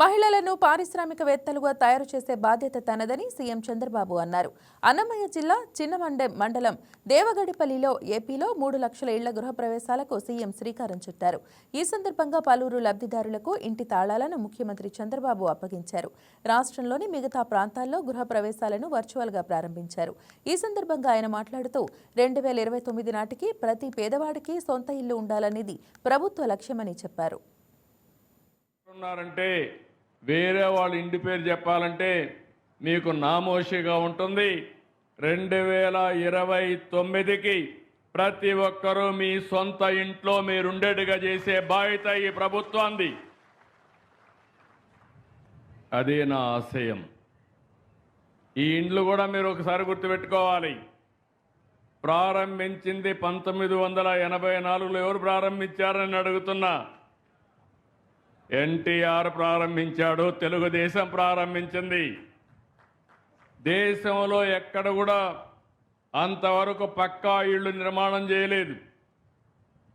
మహిళలను పారిశ్రామికవేత్తలుగా తయారు చేసే బాధ్యత తనదని సీఎం చంద్రబాబు అన్నారు. అన్నమయ్య జిల్లా చిన్నమండె మండలం దేవగడిపల్లిలో ఏపీలో మూడు లక్షల ఇళ్ళ గృహప్రవేశాలకు సీఎం శ్రీకారం చుట్టారు. ఈ సందర్భంగా పలువురు లబ్ధిదారులకు ఇంటి తాళాలను ముఖ్యమంత్రి చంద్రబాబు అప్పగించారు. రాష్ట్రంలోని మిగతా ప్రాంతాల్లో గృహప్రవేశాలను వర్చువల్గా ప్రారంభించారు. ఈ సందర్భంగా ఆయన మాట్లాడుతూ రెండు వేల ఇరవై తొమ్మిది నాటికి ప్రతి పేదవాడికి సొంత ఇల్లు ఉండాలనేది ప్రభుత్వ లక్ష్యమని చెప్పారు. ఉన్నారంటే వేరే వాళ్ళ ఇంటి పేరు చెప్పాలంటే మీకు నామోషిగా ఉంటుంది. రెండు వేల ఇరవై తొమ్మిదికి ప్రతి ఒక్కరూ మీ సొంత ఇంట్లో మీరుండేట్టుగా చేసే బాధ్యత ఈ ప్రభుత్వాన్ని అదే నా ఆశయం. ఈ ఇండ్లు కూడా మీరు ఒకసారి గుర్తుపెట్టుకోవాలి. ప్రారంభించింది పంతొమ్మిది వందల ఎనభై నాలుగులో ఎవరు ప్రారంభించారని అడుగుతున్నా. ఎన్టీఆర్ ప్రారంభించాడు తెలుగుదేశం ప్రారంభించింది. దేశంలో ఎక్కడ కూడా అంతవరకు పక్కా ఇళ్ళు నిర్మాణం చేయలేదు.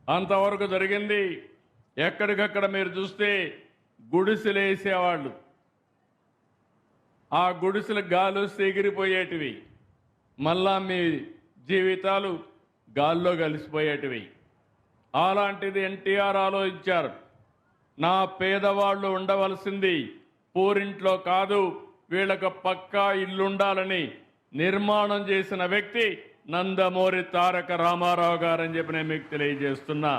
అంతవరకు జరిగింది ఎక్కడికక్కడ మీరు చూస్తే గుడిసెలు వేసేవాళ్ళు. ఆ గుడిసెలు గాలు ఎగిరిపోయేటివి మళ్ళా మీ జీవితాలు గాల్లో కలిసిపోయేటివి. అలాంటిది ఎన్టీఆర్ ఆలోచించారు. నా పేదవాళ్ళు ఉండవలసింది పూరింట్లో కాదు వీళ్ళకు పక్కా ఇల్లుండాలని నిర్మాణం చేసిన వ్యక్తి నందమూరి తారక రామారావు గారని చెప్పి నేను మీకు తెలియజేస్తున్నా.